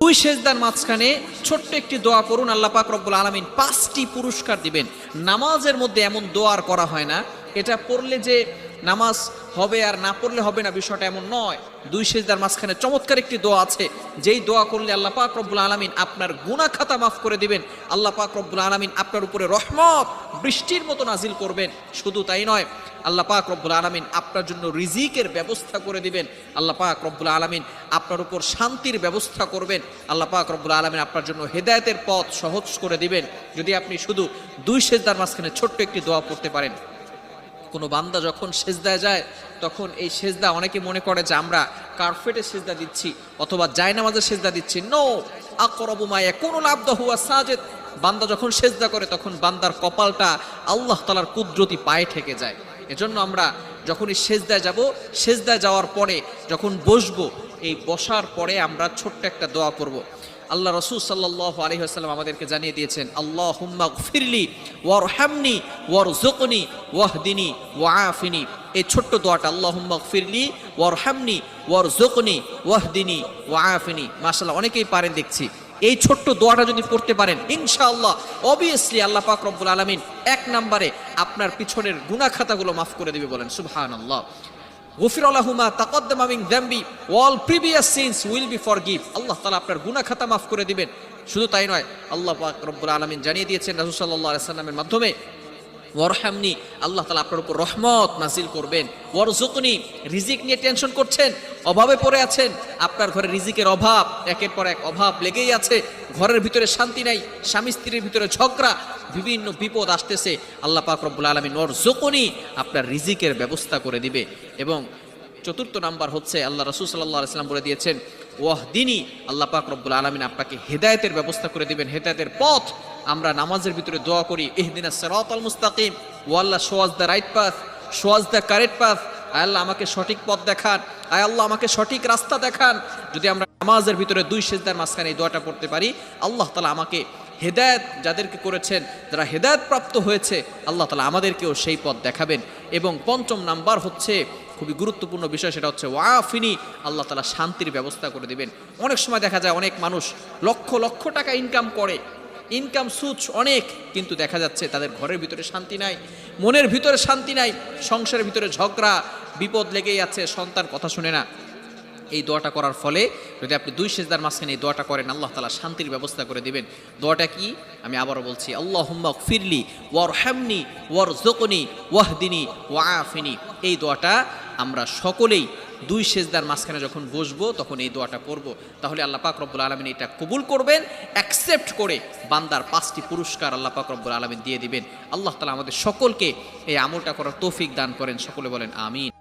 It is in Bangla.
দুই সেজদার মাঝখানে ছোট্ট একটি দোয়া করুন আল্লাহ পাক রব্বুল আলমিন পাঁচটি পুরস্কার দিবেন। নামাজের মধ্যে এমন দোয়ার করা হয় না। এটা পড়লে যে নামাজ হবে আর না পড়লে হবে না বিষয়টা এমন নয়। দুই সেজদার মাঝখানে চমৎকার একটি দোয়া আছে। যেই দোয়া করলে আল্লাহ পাক রব্বুল আলমিন আপনার গুনাহ খাতা মাফ করে দিবেন। আল্লাহ পাক রব্বুল আলমিন আপনার উপরে রহমত, বৃষ্টির মতো নাজিল করবেন। শুধু তাই নয়, আল্লাহ পাক রব্বুল আলমিন আপনার জন্য রিজিকের ব্যবস্থা করে দিবেন। আল্লাহ পাক রব্বুল আলমিন আপনার উপর শান্তির ব্যবস্থা করবেন। আল্লাহ পাক রব্বুল আলমিন আপনার জন্য হেদায়েতের পথ সহজ করে দিবেন। যদি আপনি শুধু দুই সেজদার মাঝখানে ছোট্ট একটি দোয়া পড়তে পারেন। কোনো বান্দা যখন সেজদায় যায়, তখন এই সেজদা অনেকে মনে করে যে আমরা কার্পেটে সেজদা দিচ্ছি অথবা জায়নামাজে সেজদা দিচ্ছি। নো আকরবু মায়া কোনো লাভ হুয়া সাজেদ। বান্দা যখন সেজদা করে, তখন বান্দার কপালটা আল্লাহ তালার কুদরতি পায়ে ঠেকে যায়। এজন্য আমরা যখনই সেজদায় যাব, সেজদায় যাওয়ার পরে যখন বসবো এই বসার পরে আমরা ছোট্ট একটা দোয়া করব। আল্লাহ রসুল সাল্লাহ আলহিহাস্লাম আমাদেরকে জানিয়ে দিয়েছেন আল্লাহ হুম্মা ফিরলি ওয়ার হ্যামনি ওয়ার জোকনি ওয়াহদিনী ওয়াফিনী এই ছোট্ট দোয়াটা আল্লাহ হুম্মা ফিরলি ওয়ার হ্যামনি ওয়ার জোকনি ওয়াহদিনী ওয়াফিনী মাসাল্লাহ অনেকেই পারেন দেখছি। এই ছোট্ট দোয়াটা যদি পড়তে পারেন, ইনশাআল্লাহ অবভিয়াসলি আল্লাহ পাক রব্বুল আলমিন এক নম্বরে আপনার পিছনের গুনা খাতাগুলো মাফ করে দেবে বলেন সুবহান আল্লাহ সিনস উইল বি আল্লাহ আপনার গুনাহ খাতা মাফ করে দিবেন। শুধু তাই নয়, আল্লাহ রব্বুল আলামিন জানিয়ে দিয়েছেন রাসূল সাল্লাল্লাহু মাধ্যমে ওয়ারহামনি, আল্লাহ তালা আপনার উপর রহমত নাজিল করবেন। ওয়ারজুকনি রিজিক নিয়ে টেনশন করছেন, অভাবে পড়ে আছেন। আপনার ঘরে রিজিকের অভাব, একের পর এক অভাব লেগেই আছে। ঘরের ভিতরে শান্তি নাই, স্বামী স্ত্রীর ভিতরে ঝগড়া, বিভিন্ন বিপদ আসতেছে। আল্লাহ পাক রব্বুল আলমিন ওয়ারজুকনি আপনার রিজিকের ব্যবস্থা করে দিবে। এবং চতুর্থ নাম্বার হচ্ছে, আল্লাহ রসুল সাল্লাহ আলাইসাল্লাম বলে দিয়েছেন ওয়াহ দিনই আল্লাহ পাক রব্বুল আলমিন আপনাকে হেদায়তের ব্যবস্থা করে দিবেন, হেদায়তের পথ। আমরা নামাজের ভিতরে দোয়া করি এহদিনা সেরাত আল মুস্তাকিম। O Allah shows the right path shows the correct path আয় আল্লাহ, আমাকে সঠিক পথ দেখান। আয় আল্লাহ, আমাকে সঠিক রাস্তা দেখান। যদি আমরা নামাজের ভিতরে দুই সেজদার মাঝখানে এই দোয়াটা পড়তে পারি, আল্লাহ তালা আমাকে হেদায়ত যাদেরকে করেছেন, যারা হেদায়ত প্রাপ্ত হয়েছে, আল্লাহ তালা আমাদেরকেও সেই পথ দেখাবেন। এবং পঞ্চম নাম্বার হচ্ছে, খুবই গুরুত্বপূর্ণ বিষয়, সেটা হচ্ছে ওয়াফিনি, আল্লাহ তালা শান্তির ব্যবস্থা করে দিবেন। অনেক সময় দেখা যায় অনেক মানুষ লক্ষ লক্ষ টাকা ইনকাম করে ইনকাম সুচ অনেক, কিন্তু দেখা যাচ্ছে তাদের ঘরের ভিতরে শান্তি নাই, মনের ভিতরে শান্তি নাই, সংসারের ভিতরে ঝগড়া, বিপদ লেগেই আছে, সন্তান কথা শুনে না। এই দোয়াটা করার ফলে যদি আপনি দুই সেজদার মাঝখানে এই দোয়াটা করেন, আল্লাহ তালা শান্তির ব্যবস্থা করে দিবেন। দোয়াটা কি? আমি আবারও বলছি আল্লাহ হুম্মক ফিরলি ওয়ার হ্যামনি ওয়ার জোকনি ওয়াহদিনী ওয়াফিনি এই দোয়াটা আমরা সকলেই দুই সেজদার মাঝখানে যখন বসবো, তখন এই দোয়াটা পড়ব। তাহলে আল্লাহ পাক রব্বুল আলমিন এটা কবুল করবেন অ্যাকসেপ্ট করে বান্দার পাঁচটি পুরস্কার আল্লাহ পাক রব্বুল আলমিন দিয়ে দিবেন। আল্লাহ তালা আমাদের সকলকে এই আমলটা করার তৌফিক দান করেন। সকলে বলেন, আমিন।